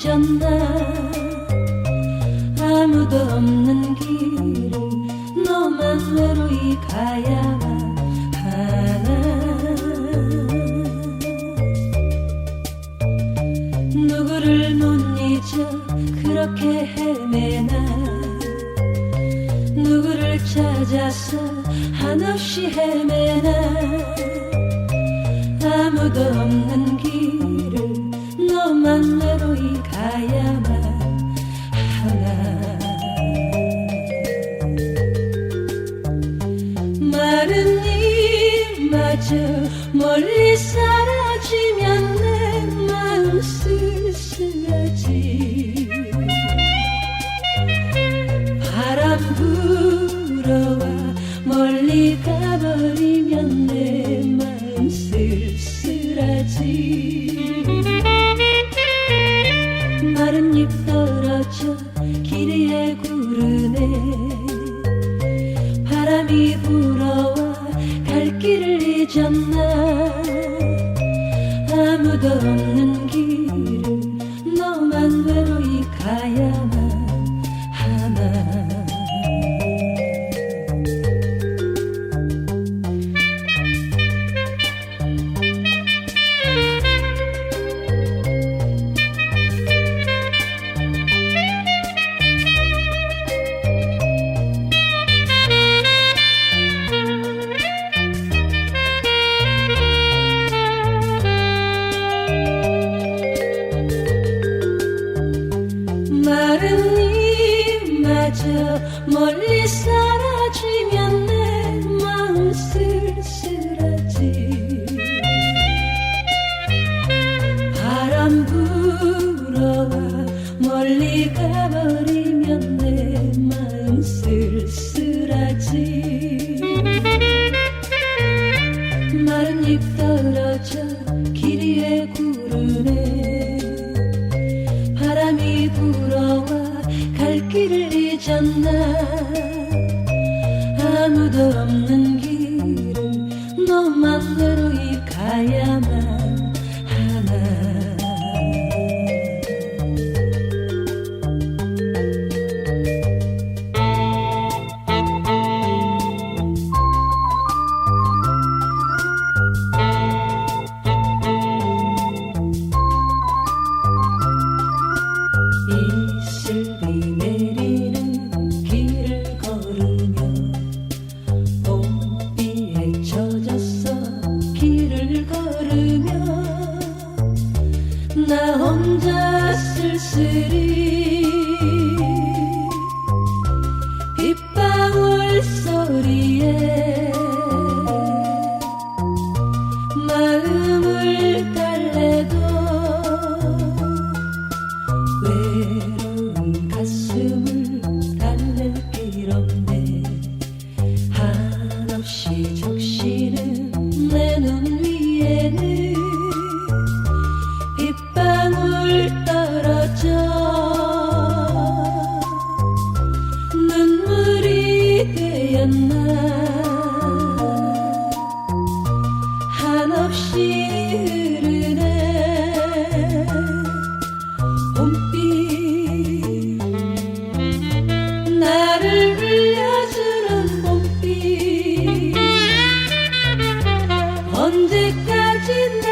잊었나? 아무도 없는 길을 너만 외로이 가야 하나? 누구를 못 잊어 그렇게 헤매나? 누구를 찾아서 한없이 헤매나? 아무도 없는 길 마저 멀리 사라지면 내 마음 쓸쓸하지. 바람 불어와 잊었나 아무도 없는 길을 너만 외로이 가야 멀리 가버리면 내 마음 쓸쓸하지. 마른 잎 떨어져 길 위에 구르네 바람이 불어와 갈 길을 잊었나. 아무도 없는 길을 너만 외로이 가야만 한 进来。